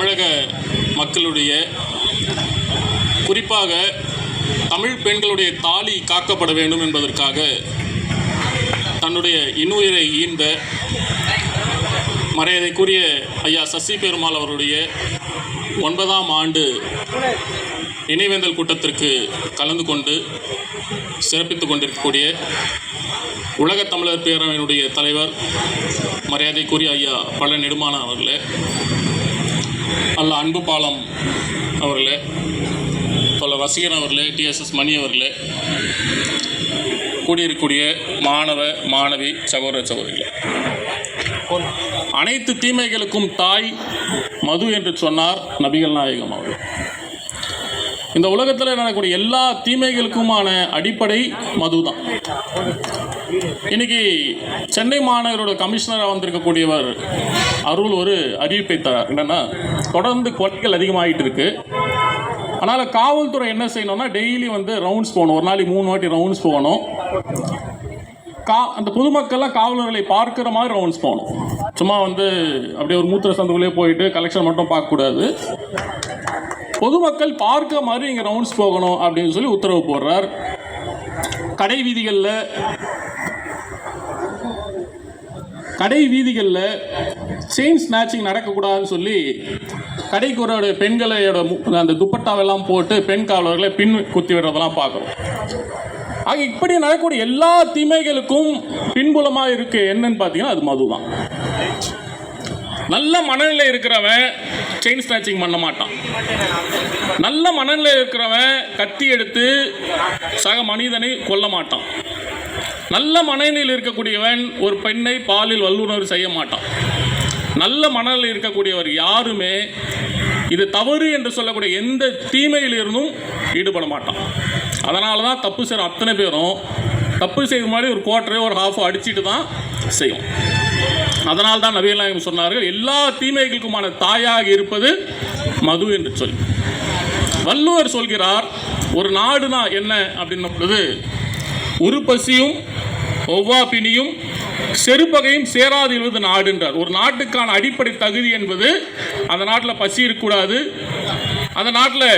தமிழக மக்களுடைய குறிப்பாக தமிழ் பெண்களுடைய தாலி காக்கப்பட வேண்டும் என்பதற்காக தன்னுடைய இன்னுயிரை ஈந்த மரியாதைக்குரிய ஐயா சசி பெருமாள் அவருடைய ஒன்பதாம் ஆண்டு நினைவேந்தல் கூட்டத்திற்கு கலந்து கொண்டு சிறப்பித்து கொண்டிருக்கக்கூடிய உலகத் தமிழர் பேரவையினுடைய தலைவர் மரியாதைக்குரிய ஐயா பழ நெடுமான அவர்களே அல்ல அன்பு பாலம் அவர்களே பல ரசிகன் அவர்களே டிஎஸ்எஸ் மணி அவர்களே கூடியிருக்கக்கூடிய மாணவ மாணவி சகோதர சகோதரிகளே. அனைத்து தீமைகளுக்கும் தாய் மது என்று சொன்னார் நபிகள் நாயகம் அவர்கள். இந்த உலகத்தில் நடக்கக்கூடிய எல்லா தீமைகளுக்குமான அடிப்படை மது தான் இன்னைக்கு சென்னை மாநகரோட கமிஷனராக வந்திருக்கக்கூடியவர் அருள் ஒரு அறிவிப்பை தரார். என்னன்னா தொடர்ந்து கொலைகள் அதிகமாகிட்டு இருக்கு. அதனால் காவல்துறை என்ன செய்யணும்னா டெய்லி வந்து ரவுண்ட்ஸ் போகணும். ஒரு நாளைக்கு மூணு வாட்டி ரவுண்ட்ஸ் போகணும். கா அந்த பொதுமக்கள்லாம் காவலர்களை பார்க்குற மாதிரி ரவுண்ட்ஸ் போகணும். சும்மா வந்து அப்படியே ஒரு மூத்திர சந்துக்குள்ளே போயிட்டு கலெக்ஷன் மட்டும் பார்க்கக்கூடாது. பொதுமக்கள் பார்க்க மாதிரி இங்கே ரவுண்ட்ஸ் போகணும் அப்படின்னு சொல்லி உத்தரவு போடுறார். கடை வீதிகளில் கடை வீதிகளில் செயின் ஸ்நாச்சிங் நடக்கக்கூடாதுன்னு சொல்லி கடைக்கு ஒரு மு- அந்த துப்பட்டாவெல்லாம் போட்டு பெண் காவலர்களை பின் குத்தி விடுறதெல்லாம் பார்க்குறோம். ஆக இப்படி நடக்கக்கூடிய எல்லா தீமைகளுக்கும் பின்புலமாக இருக்கு என்னன்னு பார்த்தீங்கன்னா அது மது தான். நல்ல மனநிலை இருக்கிறவன் செயின் ஸ்நாச்சிங் பண்ண மாட்டான். நல்ல மனநிலை இருக்கிறவன் கத்தி எடுத்து சக மனிதனை கொல்ல மாட்டான். நல்ல மனநிலையில் இருக்கக்கூடியவன் ஒரு பெண்ணை பாலில் வல்லுணர்வு செய்ய மாட்டான். நல்ல மனநிலையில் இருக்கக்கூடியவர் யாருமே இது தவறு என்று சொல்லக்கூடிய எந்த தீமையிலிருந்தும் ஈடுபட மாட்டான். அதனால தான் தப்பு செய்கிற அத்தனை பேரும் தப்பு செய்த மாதிரி ஒரு குவார்ட்டரே ஒரு ஹாஃபோ அடிச்சிட்டு தான் செய்யும். அதனால் தான் நபிகள் சொன்னார்கள் எல்லா தீமைகளுக்குமான தாயாக இருப்பது மது என்று சொல்லி. வள்ளுவர் சொல்கிறார் ஒரு நாடுனா என்ன? அப்படின்னும் பொழுது ஒரு பசியும் ஒவ்வா செருப்பகையும் சேராது இருவது நாடுன்றார். ஒரு நாட்டுக்கான அடிப்படை தகுதி என்பது அந்த நாட்டில் பசி இருக்கக்கூடாது. அந்த நாட்டில்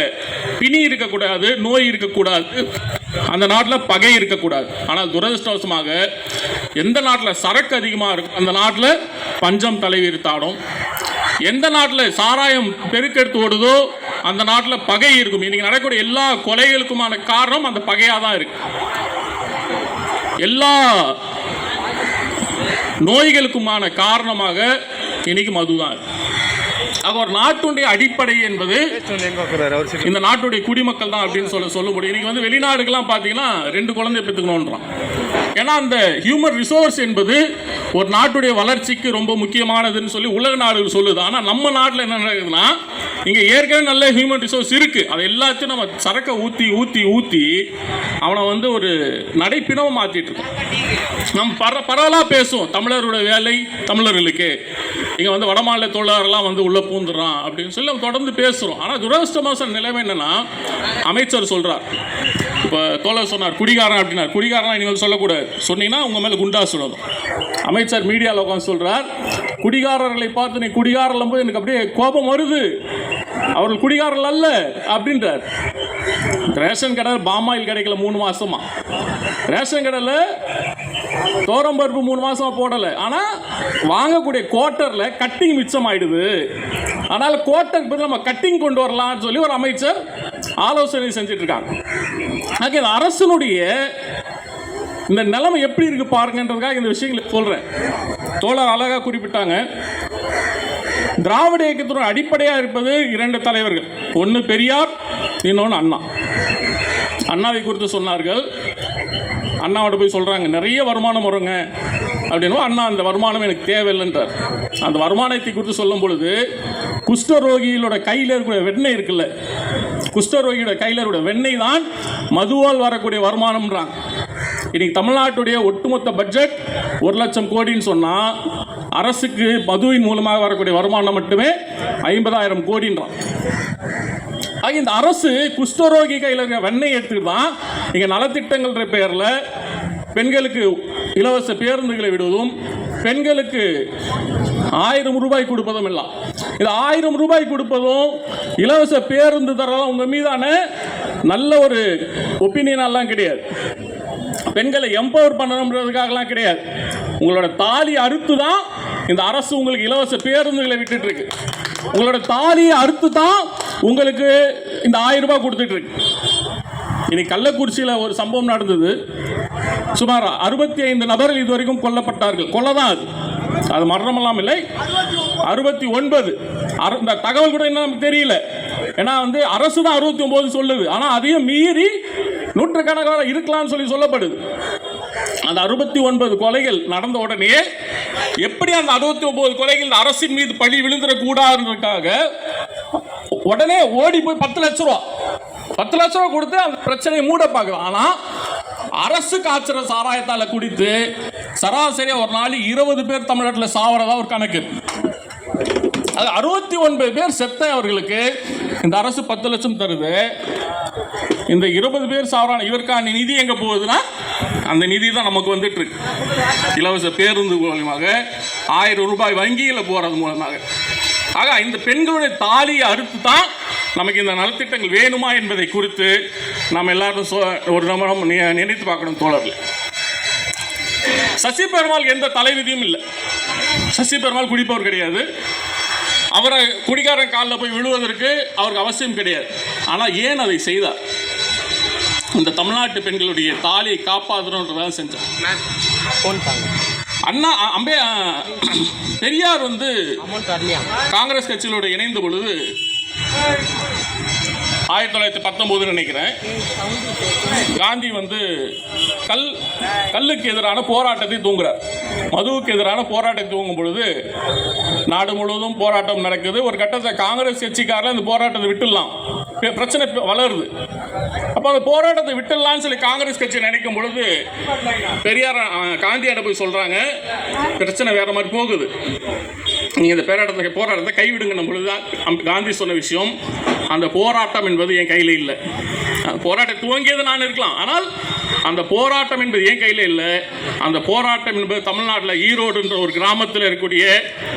பிணி இருக்கக்கூடாது நோய் இருக்கக்கூடாது. அந்த நாட்டில் பகை இருக்கக்கூடாது. ஆனால் துரதிருஷ்டவசமாக எந்த நாட்டில் சரக்கு அதிகமாக இருக்கும் அந்த நாட்டில் பஞ்சம் தலைவிரித்தாடும் எந்த நாட்டில் சாராயம் பெருக்கெடுத்து ஓடுதோ அந்த நாட்டில் பகை இருக்கும். இன்னைக்கு நடக்கக்கூடிய எல்லா கொலைகளுக்குமான காரணம் அந்த பகையாக தான் இருக்குது எல்லா நோய்களுக்குமான காரணமாக இன்னைக்கு மதுதான் இருக்கு ஆக ஒரு நாட்டுடைய அடிப்படை என்பது இந்த நாட்டுடைய குடிமக்கள் தான் அப்படின்னு சொல்ல சொல்ல முடியும். இன்னைக்கு வந்து வெளிநாடுகள்லாம் பார்த்தீங்கன்னா ரெண்டு குழந்தை பெற்றுக்கணுன்றான். ஏன்னா அந்த ஹியூமன் ரிசோர்ஸ் என்பது ஒரு நாட்டுடைய வளர்ச்சிக்கு ரொம்ப முக்கியமானதுன்னு சொல்லி உலக நாடுகள் சொல்லுது. ஆனால் நம்ம நாட்டில் என்ன நடக்குதுன்னா இங்கே ஏற்கனவே நல்ல ஹியூமன் ரிசோர்ஸ் இருக்குது அதை எல்லாத்தையும் நம்ம சரக்கை ஊற்றி ஊற்றி ஊற்றி அவனை வந்து ஒரு நடைப்பினவை மாற்றிட்டு இருக்கோம். நம்ம பர பரவலாக பேசுவோம். தமிழரோட வேலை தமிழர்களுக்கு. இங்கே வந்து வடமாநில தொழிலாளர்லாம் வந்து உள்ளே பூந்துடுறான் அப்படின்னு சொல்லி நம்ம தொடர்ந்து பேசுகிறோம் ஆனால் துரதிருஷ்டமான நிலைமை என்னென்னா அமைச்சர் சொல்கிறார் இப்போ தோழர் சொன்னார் குடிகாரன் அப்படின்னார். குடிகாரன் இனிமேல் சொல்லக்கூடாது. சொன்னீங்கன்னா உங்கள் மேலே குண்டா சொல்லணும் அமைச்சர் மீடியாவில் உட்காந்து சொல்கிறார் குடிகாரர்களை பார்த்து நீ குடிகாரர்கள் போது எனக்கு அப்படியே கோபம் வருது. அவர்கள் குடிகாரர்கள் அல்ல அப்படின்றார். ரேஷன் கடை பாமாயில் கிடைக்கல மூணு மாசமா. ரேஷன் கடையில் தோரம்பருப்பு மூணு மாசமா போடலை. ஆனால் வாங்கக்கூடிய குவார்ட்டரில் கட்டிங் மிச்சம் ஆயிடுது அதனால் குவார்ட்டருக்கு பதில் நம்ம கட்டிங் கொண்டு வரலாம்னு சொல்லி ஒரு அமைச்சர் ஆலோசனை செஞ்சுட்டு இருக்காங்க. ஆக அரசனுடைய இந்த நிலைமை எப்படி இருக்கு பாருங்கன்றதுக்காக இந்த விஷயங்களை சொல்கிறேன் தோழர் அழகாக குறிப்பிட்டாங்க. திராவிட இயக்கத்துடன் அடிப்படையாக இருப்பது இரண்டு தலைவர்கள். ஒன்று பெரியார் இன்னொன்று அண்ணா. அண்ணாவை குறித்து சொன்னார்கள். அண்ணாவோட போய் சொல்கிறாங்க நிறைய வருமானம் வருங்க. அப்படின்னா. அண்ணா அந்த வருமானம் எனக்கு தேவையில்லைன்றார். அந்த வருமானத்தை குறித்து சொல்லும் பொழுது குஷ்டரோகிகளோட கையில் இருக்கக்கூடிய வெண்ணெய் இருக்குல்ல குஷ்டரோகியோட கையில் இருக்கக்கூடிய வெண்ணெய் தான் மதுவால் வரக்கூடிய வருமானம்ன்றாங்க. இன்னைக்கு தமிழ்நாட்டுடைய ஒட்டுமொத்த பட்ஜெட் ஒரு லட்சம் கோடின்னு சொன்னால் அரசுக்கு மதுவின் மூலமாக வரக்கூடிய வருமானம் மட்டுமே ஐம்பதாயிரம் கோடின்றான். இந்த அரசு குஷ்டரோகி கையில் இருக்கிற வெண்ணெய் எடுத்துக்கிட்டு தான் இங்கே நலத்திட்டங்கள்ன்ற பேரில் பெண்களுக்கு இலவச பேருந்துகளை விடுவதும் பெண்களுக்கு ஆயிரம் ரூபாய் கொடுப்பதும் எல்லாம் இது ஆயிரம் ரூபாய் கொடுப்பதும் இலவச பேருந்து தரதும் உங்கள் மீதான நல்ல ஒரு ஒப்பீனியனெல்லாம் கிடையாது. பெண்களை எம்பவர் பண்ணணுன்றதுக்காகலாம் கிடையாது. உங்களோட தாலி அறுத்து தான் இந்த அரசு உங்களுக்கு இலவச பேருந்துகளை விட்டுட்டு இருக்கு உங்களோட தாலியை அறுத்து தான் உங்களுக்கு இந்த ஆயிரம் ரூபாய் கொடுத்துட்டு இருக்கு இன்னைக்கு கள்ளக்குறிச்சியில் ஒரு சம்பவம் நடந்தது. சுமார் அறுபத்தி ஐந்து நபர்கள் இதுவரைக்கும் கொல்லப்பட்டார்கள். கொல்லதான் அது. அது மரணமெல்லாம் இல்லை. அறுபத்தி ஒன்பது. அறு- இந்த தகவல் கூட இன்னும் நமக்கு தெரியல. ஏன்னா வந்து அரசு தான் அறுபத்தி ஒன்பது சொல்லுது. ஆனால் அதையும் மீறி நூற்றுக்கணக்கான இருக்கலாம்னு சொல்லி சொல்லப்படுது. அந்த அறுபத்தி ஒன்பது கொலைகள் நடந்த உடனே எப்படி அந்த அறுபத்தி ஒன்பது கொலைகள் அரசின் மீது பழி விழுந்துடக்கூடாதுன்றதுக்காக உடனே ஓடி போய் பத்து லட்ச ரூபா. பத்து லட்ச ரூபா கொடுத்து அந்த பிரச்சனையை மூட பார்க்கலாம். ஆனால் அரசு காய்ச்சற சாராயத்தால் குடித்து சராசரியாக ஒரு நாளைக்கு இருபது பேர் தமிழ்நாட்டில் சாவறதா ஒரு கணக்கு. அது அறுபத்தி ஒன்பது பேர் செத்த அவர்களுக்கு. இந்த அரசு பத்து லட்சம் தருது. இந்த இருபது பேர் சாவறான இவருக்கான நிதி எங்க போகுதுன்னா அந்த நிதி தான் நமக்கு வந்துட்டு இருக்கு. இலவச பேருந்து மூலமாக ஆயிரம் ரூபாய் வங்கியில் போறது மூலமாக. ஆக இந்த பெண்களுடைய தாலியை அறுத்து தான் நமக்கு இந்த நலத்திட்டங்கள் வேணுமா என்பதை குறித்து நாம் எல்லாரும் சொ- ஒரு நிமிடம் நினைத்து பார்க்கணும் தோழர்கள். சசி பெருமாள் எந்த தலைவிதியும் இல்லை. சசி பெருமாள் குடிப்பவர் கிடையாது. அவரை குடிகாரன் காலில் போய் விழுவதற்கு அவருக்கு அவசியம் கிடையாது. ஆனால் ஏன் அதை செய்தார்? இந்த தமிழ்நாட்டு பெண்களுடைய தாலியை காப்பாற்றணுன்றதான் செஞ்சார். அண்ணா அம்பே பெரியார் வந்து காங்கிரஸ் கட்சிகளோட இணைந்த பொழுது ஆயிரத்தி தொள்ளாயிரத்தி பத்தொம்போதுன்னு நினைக்கிறேன். காந்தி வந்து கல் கல்லுக்கு எதிரான போராட்டத்தை தூங்குறார். மதுவுக்கு எதிரான போராட்டத்தை தூங்கும் பொழுது நாடு முழுவதும் போராட்டம் நடக்குது. ஒரு கட்டத்தை காங்கிரஸ் கட்சிக்காரில் இந்த போராட்டத்தை விட்டுடலாம். பிரச்சனை வளருது. அப்போ அந்த போராட்டத்தை விட்டுடலாம்னு சொல்லி காங்கிரஸ் கட்சி நினைக்கும் பொழுது பெரியார் காந்தியாட போய் சொல்கிறாங்க பிரச்சனை வேற மாதிரி போகுது. நீங்கள் இந்த போராட்டத்தை போராட்டத்தை கைவிடுங்கன்னும் பொழுது தான் காந்தி சொன்ன விஷயம். அந்த போராட்டம் என்பது என் கையில் இல்லை. போராட்டம் துவங்கியது நான் இருக்கலாம். ஆனால் அந்த போராட்டம் என்பது என் கையில் இல்லை. அந்த போராட்டம் என்பது தமிழ்நாட்டில் ஈரோடுன்ற ஒரு கிராமத்தில் இருக்கக்கூடிய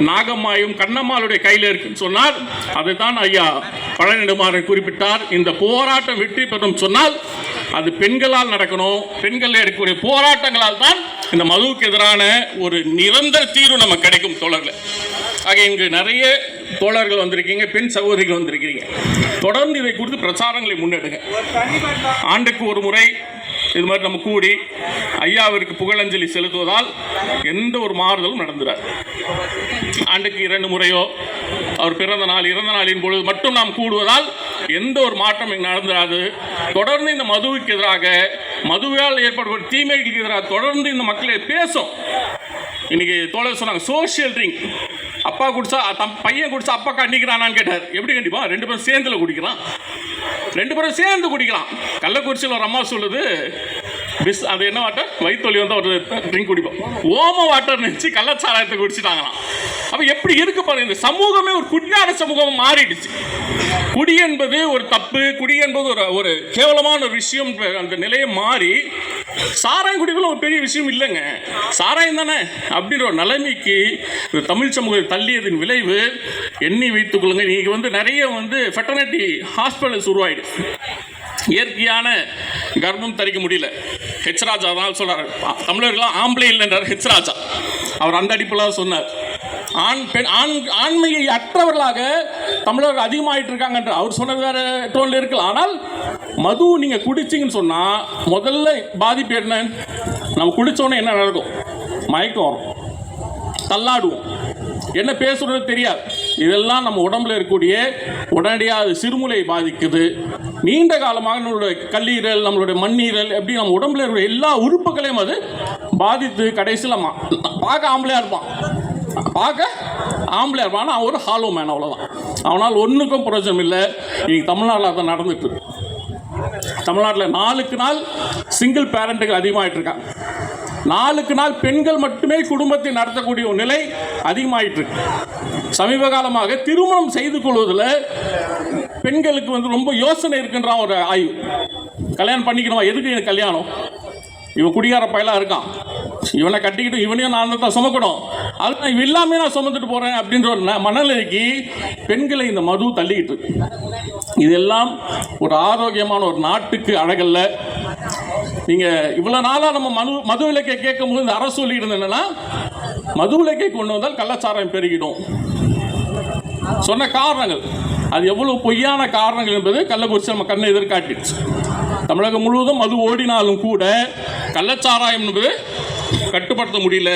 நாகம்மாயும் கண்ணம்மாளுடைய கையில் இருக்குன்னு சொன்னால் அதை தான் ஐயா பழனிடுமாறன் குறிப்பிட்டார். இந்த போராட்டம் வெற்றி பெறும் சொன்னால் அது பெண்களால் நடக்கணும். பெண்கள் எடுக்கக்கூடிய போராட்டங்களால் தான் இந்த மதுவுக்கு எதிரான ஒரு நிரந்தர தீர்வு நமக்கு கிடைக்கும் தொடரில் ஆக இங்கு நிறைய தோழர்கள் வந்திருக்கீங்க பெண் சகோதரிகள் வந்திருக்கிறீங்க தொடர்ந்து இதை குறித்து பிரச்சாரங்களை முன்னெடுங்க. ஆண்டுக்கு ஒரு முறை இது மாதிரி நம்ம கூடி ஐயாவிற்கு புகழஞ்சலி செலுத்துவதால் எந்த ஒரு மாறுதலும் நடந்துடாது ஆண்டுக்கு இரண்டு முறையோ அவர் பிறந்த நாள் இறந்த நாளின் பொழுது மட்டும் நாம் கூடுவதால் எந்த ஒரு மாற்றம் நடந்துடாது தொடர்ந்து இந்த மதுவுக்கு எதிராக மதுவால் ஏற்படக்கூடிய தீமைகளுக்கு எதிராக தொடர்ந்து இந்த மக்களை பேசும். இன்னைக்கு தோழர் சொன்னாங்க சோஷியல் ட்ரிங்க் அப்பா குடிச்சா தம் பையன் குடிச்சா அப்பா கண்டிக்கிறானான்னு கேட்டார். எப்படி கண்டிப்பா? ரெண்டு பேரும் சேர்ந்துல குடிக்கலாம். ரெண்டு பேரும் சேர்ந்து குடிக்கலாம். கள்ளக்குறிச்சியில் ஒரு அம்மா சொல்லுது பிஸ் அது என்ன வாட்டர் வயிற்றுவலி வந்து ஒரு ட்ரிங்க் குடிப்போம். ஓம வாட்டர் நினச்சி கள்ளச்சாராயத்தை குடிச்சிட்டாங்களாம். அப்போ எப்படி இருக்கு பாருங்க இந்த சமூகமே ஒரு குடியார சமூகம் மாறிடுச்சு. குடி என்பது ஒரு தப்பு குடி என்பது ஒரு ஒரு கேவலமான ஒரு விஷயம் அந்த நிலையை மாறி சாராயங்குடிகளும் ஒரு பெரிய விஷயம் இல்லைங்க. சாராயம் தானே அப்படின்ற ஒரு நிலைமைக்கு தமிழ் சமூகத்தை தள்ளியதின் விளைவு எண்ணி வைத்துக் கொள்ளுங்க நீங்கள் வந்து நிறைய வந்து ஃபெட்டர்னிட்டி ஹாஸ்பிட்டல்ஸ் உருவாயிடுச்சு. இயற்கையான கர்ப்பம் தரிக்க முடியல. ஹெச் ராஜா தான் சொல்கிறார் தமிழர்கள்லாம் ஆம்பளை இல்லைன்றார் ஹெச்ராஜா அவர் அந்த அடிப்பில் சொன்னார். ஆண் பெண் ஆண் ஆண்மையை அற்றவர்களாக தமிழர்கள் அதிகமாகிட்டு இருக்காங்கன்ற அவர் சொன்னது வேற டோனில் இருக்கலாம் ஆனால் மது நீங்கள் குடிச்சிங்கன்னு சொன்னால் முதல்ல பாதிப்பு என்ன? நம்ம குடித்தோன்னே என்ன நடக்கும்? மயக்கம் வரும். தள்ளாடுவோம். என்ன பேசுறது தெரியாது. இதெல்லாம் நம்ம உடம்புல இருக்கக்கூடிய உடனடியாக அது சிறுமுலையை பாதிக்குது. நீண்ட காலமாக நம்மளுடைய கல்லீரல் நம்மளுடைய மண்ணீரல் எப்படி நம்ம உடம்புல இருக்கிற எல்லா உறுப்புகளையும் அது பாதித்து கடைசியில் பார்க்க ஆம்பளையாக இருப்பான். பார்க்க ஆம்பளை இருப்பான். ஆனால் அவன் ஒரு ஹாலோ மேன் அவ்வளோதான் அவனால் ஒன்றுக்கும் பிரயோஜனம் இல்லை இன்னைக்கு தமிழ்நாட்டில் அதான் நடந்துட்டு தமிழ்நாட்டில் நாளுக்கு நாள் சிங்கிள் பேரண்ட்டுகள் அதிகமாகிட்டு இருக்காங்க. நாளுக்கு நாள் பெண்கள் மட்டுமே குடும்பத்தை நடத்தக்கூடிய ஒரு நிலை அதிகமாயிட்டு இருக்கு. சமீப காலமாக திருமணம் செய்து கொள்வதில் பெண்களுக்கு வந்து ரொம்ப யோசனை இருக்குன்ற ஒரு ஆய்வு. கல்யாணம் பண்ணிக்கணுமா? எதுக்கு எனக்கு கல்யாணம்? இவன் குடிகார பயலாக இருக்கான். இவனை கட்டிக்கிட்டு இவனையும் நான் தான் சுமக்கணும். அது நான் இல்லாமே நான் சுமந்துட்டு போகிறேன் அப்படின்ற ஒரு ந- மனநிலைக்கு பெண்களை இந்த மது தள்ளிக்கிட்டு இதெல்லாம் ஒரு ஆரோக்கியமான ஒரு நாட்டுக்கு அழகல்ல. நீங்கள் இவ்வளோ நாளாக நம்ம மது மது விலக்கை கேட்கும் போது இந்த அரசு சொல்லிட்டு என்னென்னா மது விலக்கை கொண்டு வந்தால் கள்ளச்சாராயம் பெருகிடும். சொன்ன காரணங்கள். அது எவ்வளோ பொய்யான காரணங்கள் என்பது கள்ளக்குறிச்சி நம்ம கண்ணை எதிர்காட்டிடுச்சு. தமிழகம் முழுவதும் மது ஓடினாலும் கூட கள்ளச்சாராயம் என்பது கட்டுப்படுத்த முடியல.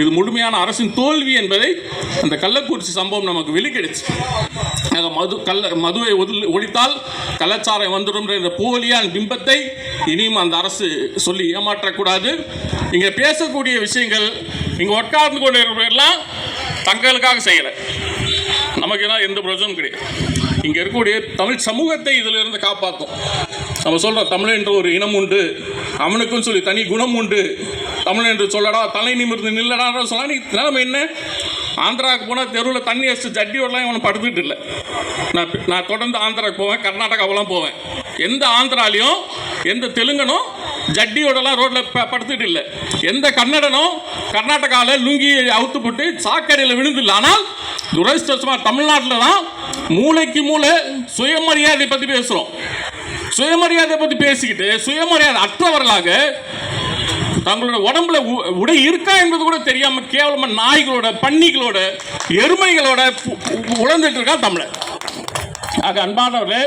இது முழுமையான அரசின் தோல்வி என்பதை அந்த கள்ளக்குறிச்சி சம்பவம் நமக்கு வெளிக்கிடுச்சு. மது கள்ள மதுவை ஒழித்தால் கலாச்சாரம் வந்துடும் என்ற போலியான பிம்பத்தை இனியும் அந்த அரசு சொல்லி ஏமாற்றக்கூடாது. இங்கே பேசக்கூடிய விஷயங்கள் இங்கே உட்கார்ந்து கொண்டு இருக்கிறவர்கள்லாம் தங்களுக்காக செய்யலை. நமக்கு என்ன எந்த பிரச்சனும் கிடையாது. இங்கே இருக்கக்கூடிய தமிழ் சமூகத்தை இதில் இருந்து காப்பாற்றும் நம்ம சொல்கிறோம் தமிழ் என்ற ஒரு இனம் உண்டு அவனுக்கும் சொல்லி தனி குணம் உண்டு. தமிழ் என்று சொல்லடா தலை நிமிர்ந்து நில்லடான்னு சொன்னால் நீ நிலைமை என்ன? ஆந்திராவுக்கு போனால் தெருவில் தண்ணி அடிச்சு ஜட்டியோடலாம் இவனை படுத்துட்டு இல்லை. நான் நான் தொடர்ந்து ஆந்திராவுக்கு போவேன் கர்நாடகாவெல்லாம் போவேன். எந்த ஆந்திராலையும் எந்த தெலுங்கனும் ஜட்டியோடலாம் ரோட்டில் படுத்துட்டு இல்லை. எந்த கன்னடனும் கர்நாடகாவில் லுங்கி அவுத்து போட்டு சாக்கடையில் விழுந்தில்லை ஆனால் துரதிருஷ்டமாக தமிழ்நாட்டில் தான் மூளைக்கு மூளை சுயமரியாதை பற்றி பேசுகிறோம் சுயமரியாதை பற்றி பேசிக்கிட்டு சுயமரியாதை அற்றவர்களாக தங்களோட உடம்புல உ- உடை இருக்கா என்பது கூட தெரியாம கேவலமா நாய்களோட பன்னிகளோட எருமைகளோட உழந்துட்டு இருக்கா தமிழர். ஆக அன்பானவர்களே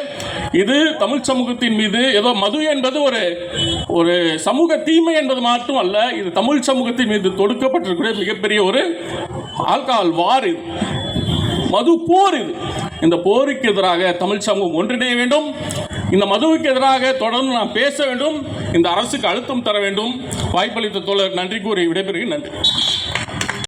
இது தமிழ் சமூகத்தின் மீது ஏதோ மது என்பது ஒரு ஒரு சமூக தீமை என்பது மட்டும் அல்ல இது தமிழ் சமூகத்தின் மீது தொடுக்கப்பட்டிருக்கிற மிகப்பெரிய ஒரு ஆல்கஹால் வார் இது. மது போர் இது. இந்த போருக்கு எதிராக தமிழ் சமூகம் ஒன்றிணைய வேண்டும். இந்த மதுவுக்கு எதிராக தொடர்ந்து நாம் பேச வேண்டும். இந்த அரசுக்கு அழுத்தம் தர வேண்டும். வாய்ப்பளித்த தோழர் நன்றி கூறி விடைபெறுகிறேன். நன்றி.